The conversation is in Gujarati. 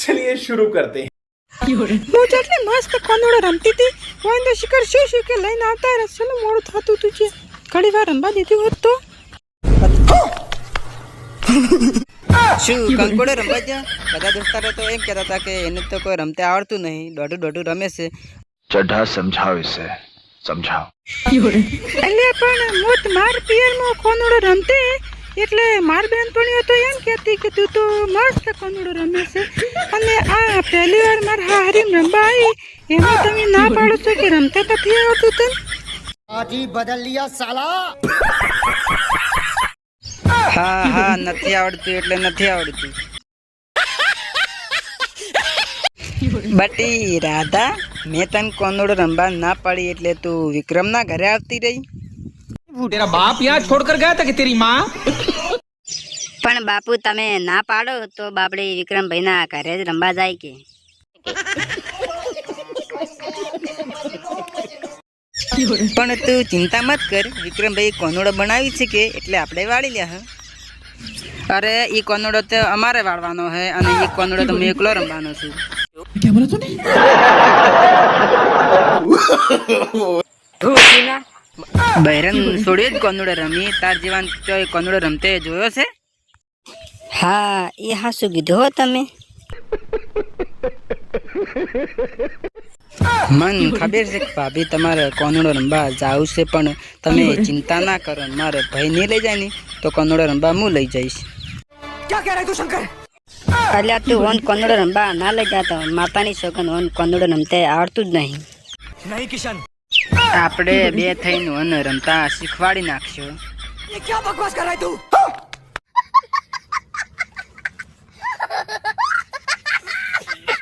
चलिए शुरू करते हैं હું જેટલી મસ્ત કોનોડો રમતી હતી ગોવિંદ શિખર શું શું કે લઈને આવતા રહે ચલો મોડું થતું હતું છે ઘણી વાર રમવા દીધી હોત તો શું કંકોડો રમવા ગયા બધા દોસ્તારો તો એમ કહેતા હતા કે એને તો કોઈ રમતે આવડતું નહીં દોઢું દોઢું રમે છે चड्ढा समझाओ इसे समझाओ એટલે પણ મોત માર પિયરમાં કોનોડો રમતી એટલે માર બેનપણીઓ તો એમ કહેતી કે તું તો મસ્ત કોનોડો રમે છે અને આ પહેલી વાર મારા હારીમ રમવાય એમાં તમે ના પાડો છો કે રમતા નથી આવતું તન આજી બદલ લિયા સાલા. હા હા નથી આવડતું એટલે નથી આવડતું. બટી રાધા મેં તન કોનોડ રમવા ના પાડી એટલે તું વિક્રમ ના ઘરે આવતી રહી. તેરા બાપ યાદ છોડકર ગયા તા કે તેરી માં? પણ બાપુ તમે ના પાડો તો બાપડી વિક્રમભાઈના ઘરે જ રમવા જાય કે. પણ તું ચિંતા મત કર. વિક્રમભાઈ કોનોડો બનાવી છે કે? એટલે આપણે વાળી લે હા. અરે એ કોનોડો તો અમારે વાળવાનો છે અને એ કોનોડો તો હું એકલો રમવાનો છું. બહેરન છોડ્યો જ કોનોડો રમી તાર જીવાન તો એ કોનોડો રમતે જોયો છે? હા એ હા શું કીધું હો તમે. મન ખબર છે કે ભાભી તમારે કોનડો રમવા જાવું છે પણ તમે ચિંતા ના કરો મારે ભાઈ નહીં લઈ જાય ને તો કોનડો રમવા હું લઈ જઈશ. અલ્યા તું ઓન કોનડો રમવા ના લઈ જાતો માતાની સોગન ઓન કોનડો રમતે આવડતું જ નહીં. આપણે બે થઈને ઓન રમતા શીખવાડી નાખશો.